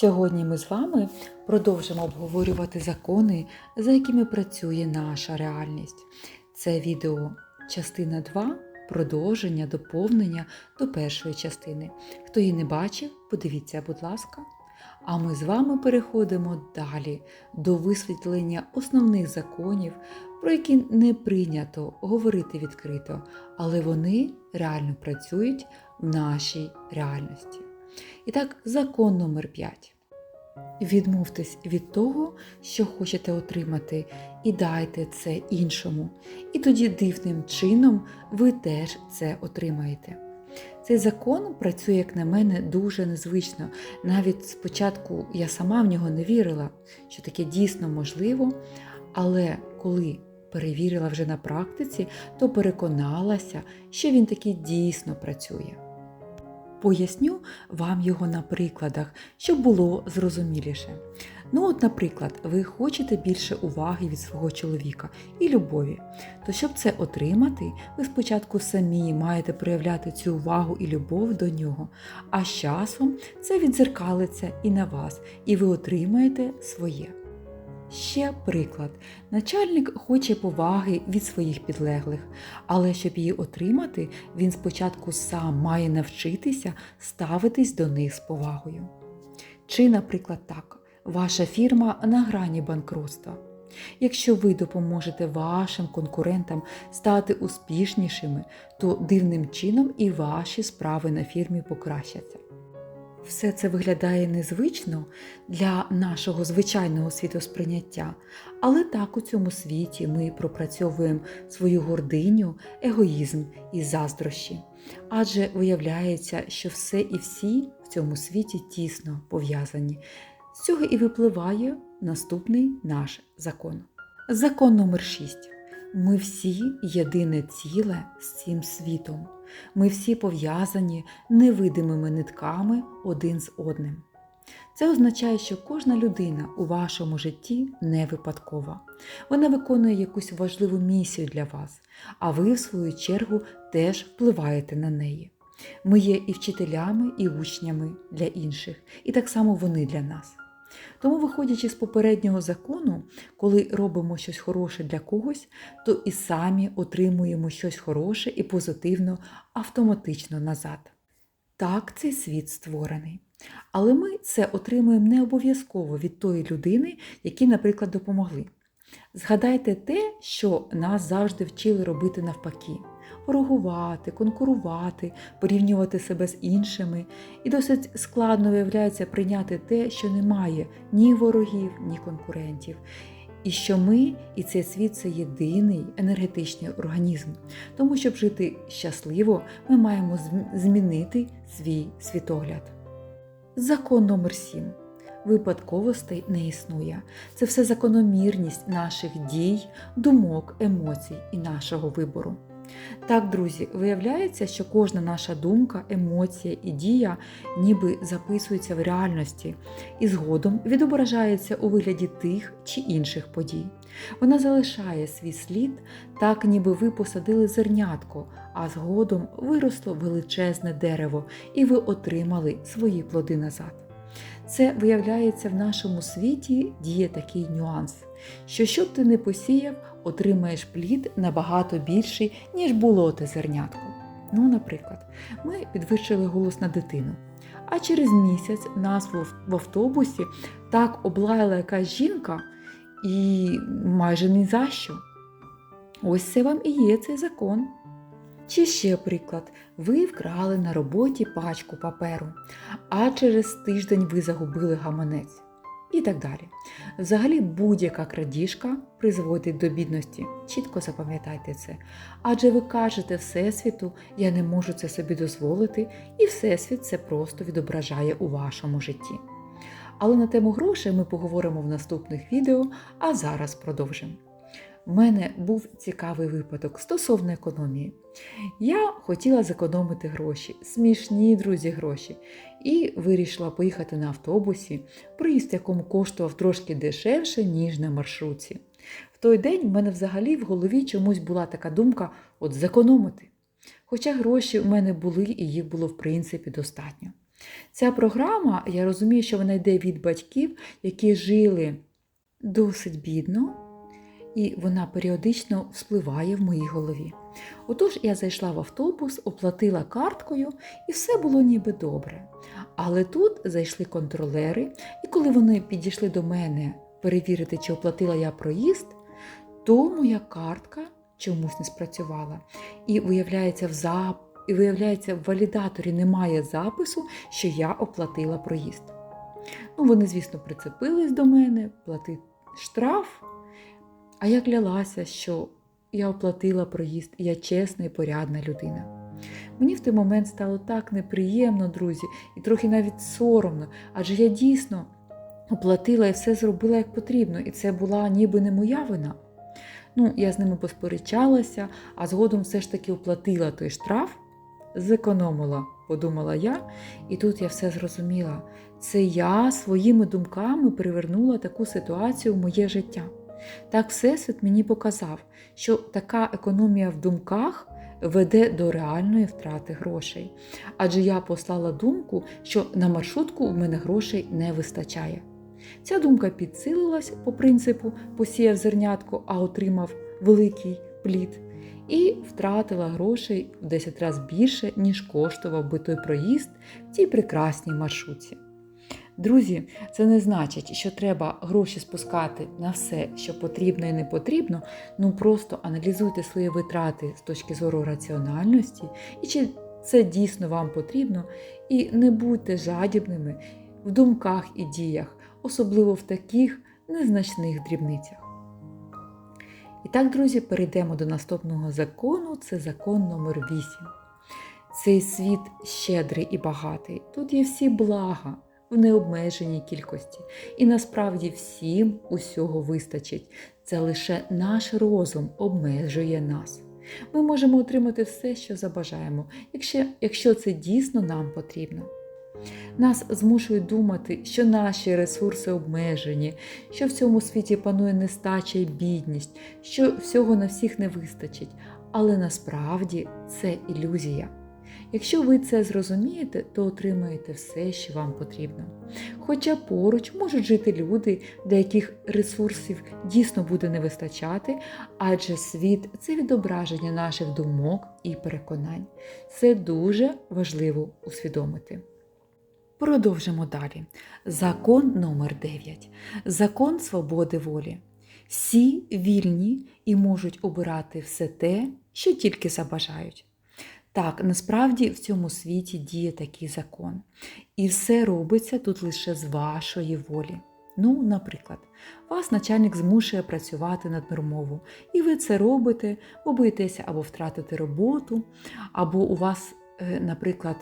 Сьогодні ми з вами продовжимо обговорювати закони, за якими працює наша реальність. Це відео частина 2, продовження, доповнення до першої частини. Хто її не бачив, подивіться, будь ласка. А ми з вами переходимо далі до висвітлення основних законів, про які не прийнято говорити відкрито, але вони реально працюють в нашій реальності. І так, закон номер 5. Відмовтесь від того, що хочете отримати, і дайте це іншому. І тоді дивним чином ви теж це отримаєте. Цей закон працює, як на мене, дуже незвично. Навіть спочатку я сама в нього не вірила, що таке дійсно можливо, але коли перевірила вже на практиці, то переконалася, що він таки дійсно працює. Поясню вам його на прикладах, щоб було зрозуміліше. Ну, от, наприклад, ви хочете більше уваги від свого чоловіка і любові. То щоб це отримати, ви спочатку самі маєте проявляти цю увагу і любов до нього, а з часом це відзеркалиться і на вас, і ви отримаєте своє. Ще приклад. Начальник хоче поваги від своїх підлеглих, але щоб її отримати, він спочатку сам має навчитися ставитись до них з повагою. Чи, наприклад, так, ваша фірма на грані банкрутства. Якщо ви допоможете вашим конкурентам стати успішнішими, то дивним чином і ваші справи на фірмі покращаться. Все це виглядає незвично для нашого звичайного світосприйняття, але так у цьому світі ми пропрацьовуємо свою гординю, егоїзм і заздрощі. Адже виявляється, що все і всі в цьому світі тісно пов'язані. З цього і випливає наступний наш закон. Закон номер 6. Ми всі єдине ціле з цим світом. Ми всі пов'язані невидимими нитками один з одним. Це означає, що кожна людина у вашому житті не випадкова. Вона виконує якусь важливу місію для вас, а ви, в свою чергу, теж впливаєте на неї. Ми є і вчителями, і учнями для інших, і так само вони для нас. Тому, виходячи з попереднього закону, коли робимо щось хороше для когось, то і самі отримуємо щось хороше і позитивно автоматично назад. Так цей світ створений. Але ми це отримуємо не обов'язково від тої людини, які, наприклад, допомогли. Згадайте те, що нас завжди вчили робити навпаки ворогувати, конкурувати, порівнювати себе з іншими, і досить складно виявляється прийняти те, що немає ні ворогів, ні конкурентів. І що ми і цей світ це єдиний енергетичний організм. Тому, щоб жити щасливо, ми маємо змінити свій світогляд. Закон номер 7. Випадковостей не існує. Це все закономірність наших дій, думок, емоцій і нашого вибору. Так, друзі, виявляється, що кожна наша думка, емоція і дія ніби записується в реальності і згодом відображається у вигляді тих чи інших подій. Вона залишає свій слід, так ніби ви посадили зернятко, а згодом виросло величезне дерево, і ви отримали свої плоди назад. Це виявляється в нашому світі діє такий нюанс, що щоб ти не посіяв, отримаєш плід набагато більший, ніж було те зернятко. Ну, наприклад, ми підвищили голос на дитину. А через місяць нас в автобусі так облаяла якась жінка і майже ні за що. Ось це вам і є цей закон. Чи ще приклад, ви вкрали на роботі пачку паперу, а через тиждень ви загубили гаманець. І так далі. Взагалі, будь-яка крадіжка призводить до бідності. Чітко запам'ятайте це. Адже ви кажете Всесвіту, я не можу це собі дозволити, і Всесвіт це просто відображає у вашому житті. Але на тему грошей ми поговоримо в наступних відео, а зараз продовжимо. У мене був цікавий випадок стосовно економії. Я хотіла зекономити гроші, смішні друзі гроші, і вирішила поїхати на автобусі, проїзд якому коштував трошки дешевше, ніж на маршрутці. В той день в мене взагалі в голові чомусь була така думка от зекономити. Хоча гроші в мене були і їх було в принципі достатньо. Ця програма, я розумію, що вона йде від батьків, які жили досить бідно, і вона періодично вспливає в моїй голові. Отож, я зайшла в автобус, оплатила карткою, і все було ніби добре. Але тут зайшли контролери, і коли вони підійшли до мене перевірити, чи оплатила я проїзд, то моя картка чомусь не спрацювала. І виявляється, в зап... і виявляється, в валідаторі немає запису, що я оплатила проїзд. Ну, вони, звісно, прицепились до мене, платить штраф. А я клялася, що я оплатила проїзд, і я чесна і порядна людина. Мені в той момент стало так неприємно, друзі, і трохи навіть соромно, адже я дійсно оплатила і все зробила як потрібно, і це була ніби не моя вина. Ну, я з ними посперечалася, а згодом все ж таки оплатила той штраф, зекономила, подумала я, і тут я все зрозуміла. Це я своїми думками привернула таку ситуацію в моє життя. Так Всесвіт мені показав, що така економія в думках веде до реальної втрати грошей. Адже я послала думку, що на маршрутку в мене грошей не вистачає. Ця думка підсилилась по принципу посіяв зернятко, а отримав великий плід, і втратила грошей в 10 разів більше, ніж коштував би той проїзд в цій прекрасній маршрутці. Друзі, це не значить, що треба гроші спускати на все, що потрібно і не потрібно. Ну просто аналізуйте свої витрати з точки зору раціональності, і чи це дійсно вам потрібно, і не будьте жадібними в думках і діях, особливо в таких незначних дрібницях. І так, друзі, перейдемо до наступного закону. Це закон номер 8. Цей світ щедрий і багатий. Тут є всі блага в необмеженій кількості. І насправді всім усього вистачить. Це лише наш розум обмежує нас. Ми можемо отримати все, що забажаємо, якщо, якщо це дійсно нам потрібно. Нас змушують думати, що наші ресурси обмежені, що в цьому світі панує нестача і бідність, що всього на всіх не вистачить. Але насправді це ілюзія. Якщо ви це зрозумієте, то отримаєте все, що вам потрібно. Хоча поруч можуть жити люди, для яких ресурсів дійсно буде не вистачати, адже світ це відображення наших думок і переконань. Це дуже важливо усвідомити. Продовжимо далі. Закон номер 9 Закон свободи волі. Всі вільні і можуть обирати все те, що тільки забажають. Так, насправді в цьому світі діє такий закон. І все робиться тут лише з вашої волі. Ну, наприклад, вас начальник змушує працювати над нормову, і ви це робите, бо боїтеся або втратити роботу, або у вас, е, наприклад,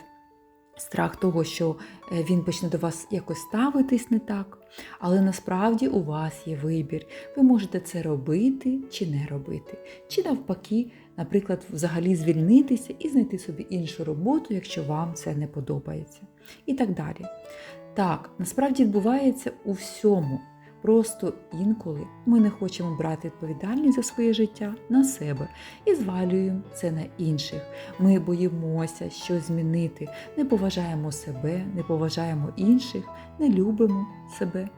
страх того, що е, він почне до вас якось ставитись не так. Але насправді у вас є вибір. Ви можете це робити чи не робити. Чи навпаки, наприклад, взагалі звільнитися і знайти собі іншу роботу, якщо вам це не подобається. І так далі. Так, насправді відбувається у всьому. Просто інколи ми не хочемо брати відповідальність за своє життя на себе і звалюємо це на інших. Ми боїмося щось змінити, не поважаємо себе, не поважаємо інших, не любимо себе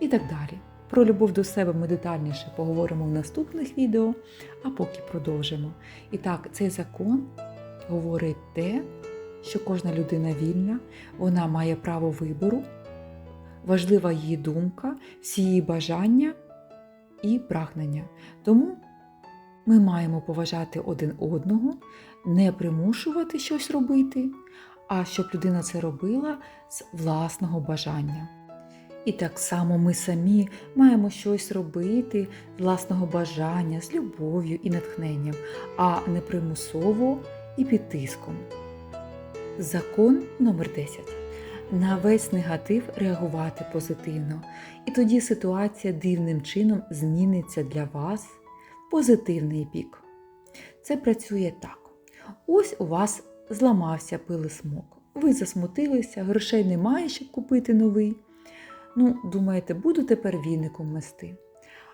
і так далі. Про любов до себе ми детальніше поговоримо в наступних відео, а поки продовжимо. І так, цей закон говорить те, що кожна людина вільна, вона має право вибору важлива її думка, всі її бажання і прагнення. Тому ми маємо поважати один одного, не примушувати щось робити, а щоб людина це робила з власного бажання. І так само ми самі маємо щось робити з власного бажання, з любов'ю і натхненням, а не примусово і під тиском. Закон номер 10 на весь негатив реагувати позитивно, і тоді ситуація дивним чином зміниться для вас в позитивний бік. Це працює так. Ось у вас зламався пилисмок. Ви засмутилися, грошей немає, щоб купити новий. Ну, думаєте, буду тепер віником мести.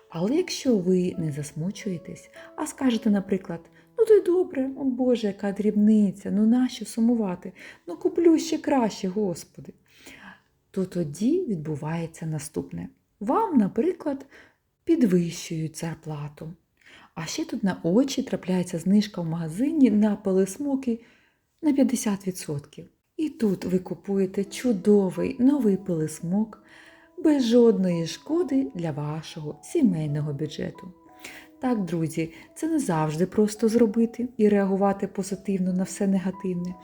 Але якщо ви не засмучуєтесь, а скажете, наприклад, Ну то й добре, о Боже, яка дрібниця, ну нащо сумувати? Ну куплю ще краще, Господи. То тоді відбувається наступне. Вам, наприклад, підвищують зарплату. А ще тут на очі трапляється знижка в магазині на пилисмоки на 50%. І тут ви купуєте чудовий новий пилисмок без жодної шкоди для вашого сімейного бюджету. Так, друзі, це не завжди просто зробити і реагувати позитивно на все негативне,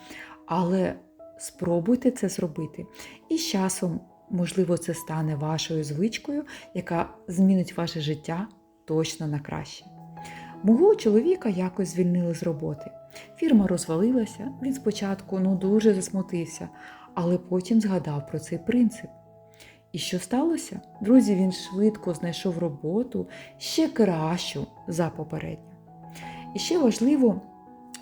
але спробуйте це зробити. І з часом, можливо, це стане вашою звичкою, яка змінить ваше життя точно на краще. Мого чоловіка якось звільнили з роботи. Фірма розвалилася, він спочатку ну дуже засмутився, але потім згадав про цей принцип. І що сталося? Друзі, він швидко знайшов роботу ще кращу за попередню. І ще важливо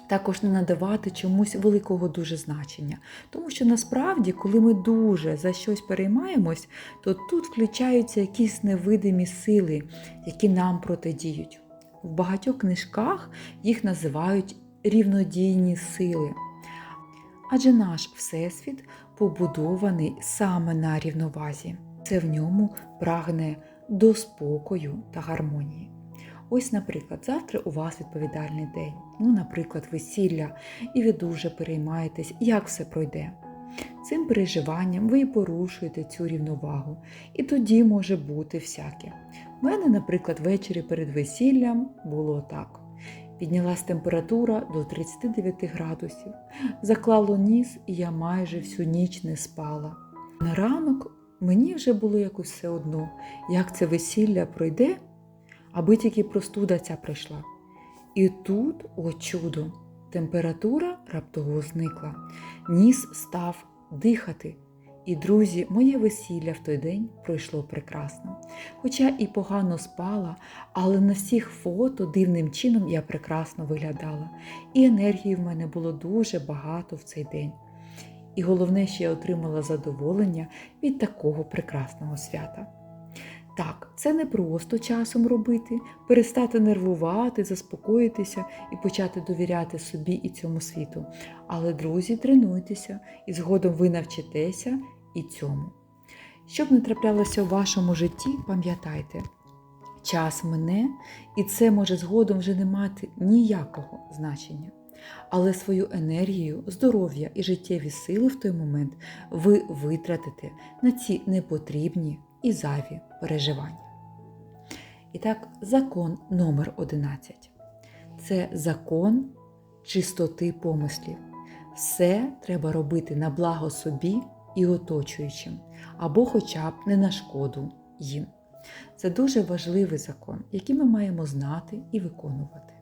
також не надавати чомусь великого дуже значення. Тому що насправді, коли ми дуже за щось переймаємось, то тут включаються якісь невидимі сили, які нам протидіють. В багатьох книжках їх називають рівнодійні сили. Адже наш Всесвіт побудований саме на рівновазі. Це в ньому прагне до спокою та гармонії. Ось, наприклад, завтра у вас відповідальний день, ну, наприклад, весілля, і ви дуже переймаєтесь, як все пройде. Цим переживанням ви і порушуєте цю рівновагу, і тоді може бути всяке. У мене, наприклад, ввечері перед весіллям було так. Піднялась температура до 39 градусів, заклало ніс, і я майже всю ніч не спала. На ранок мені вже було якось все одно, як це весілля пройде, аби тільки простуда ця прийшла. І тут, о чудо, температура раптово зникла, ніс став дихати. І, друзі, моє весілля в той день пройшло прекрасно. Хоча і погано спала, але на всіх фото дивним чином я прекрасно виглядала, і енергії в мене було дуже багато в цей день. І головне, що я отримала задоволення від такого прекрасного свята. Так, це не просто часом робити, перестати нервувати, заспокоїтися і почати довіряти собі і цьому світу. Але, друзі, тренуйтеся і згодом ви навчитеся і цьому. Щоб не траплялося у вашому житті, пам'ятайте, час мине, і це може згодом вже не мати ніякого значення. Але свою енергію, здоров'я і життєві сили в той момент ви витратите на ці непотрібні і зайві переживання. І так, закон номер 11 це закон чистоти помислів. Все треба робити на благо собі і оточуючим, або хоча б не на шкоду їм. Це дуже важливий закон, який ми маємо знати і виконувати.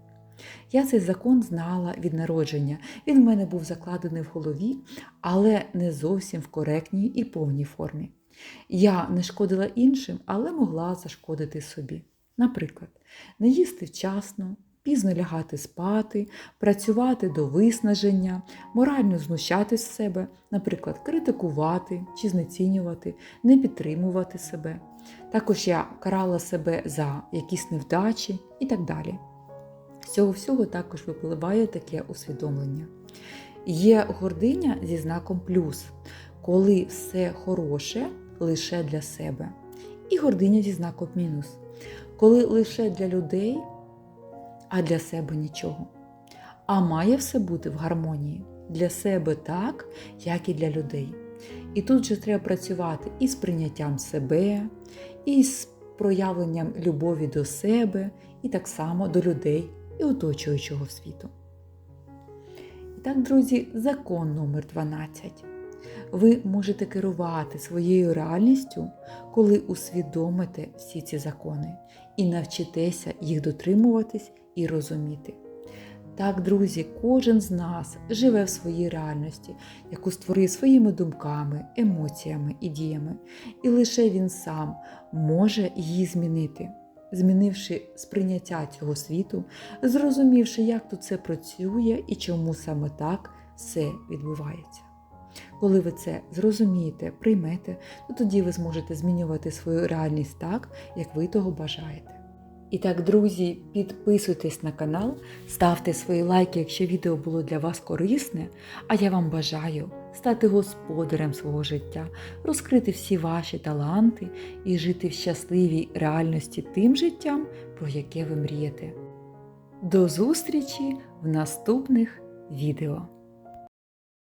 Я цей закон знала від народження. Він в мене був закладений в голові, але не зовсім в коректній і повній формі. Я не шкодила іншим, але могла зашкодити собі. Наприклад, не їсти вчасно, пізно лягати спати, працювати до виснаження, морально знущатись з себе, наприклад, критикувати чи знецінювати, не підтримувати себе. Також я карала себе за якісь невдачі і так далі. З цього всього також випливає таке усвідомлення. Є гординя зі знаком плюс, коли все хороше лише для себе. І гординя зі знаком мінус, коли лише для людей, а для себе нічого. А має все бути в гармонії для себе так, як і для людей. І тут же треба працювати і з прийняттям себе, і з проявленням любові до себе, і так само до людей і оточуючого світу. І так, друзі, закон номер 12. Ви можете керувати своєю реальністю, коли усвідомите всі ці закони і навчитеся їх дотримуватись і розуміти. Так, друзі, кожен з нас живе в своїй реальності, яку створив своїми думками, емоціями і діями, і лише він сам може її змінити, змінивши сприйняття цього світу, зрозумівши, як тут це працює і чому саме так все відбувається. Коли ви це зрозумієте, приймете, то тоді ви зможете змінювати свою реальність так, як ви того бажаєте. І так, друзі, підписуйтесь на канал, ставте свої лайки, якщо відео було для вас корисне. А я вам бажаю стати господарем свого життя, розкрити всі ваші таланти і жити в щасливій реальності тим життям, про яке ви мрієте. До зустрічі в наступних відео!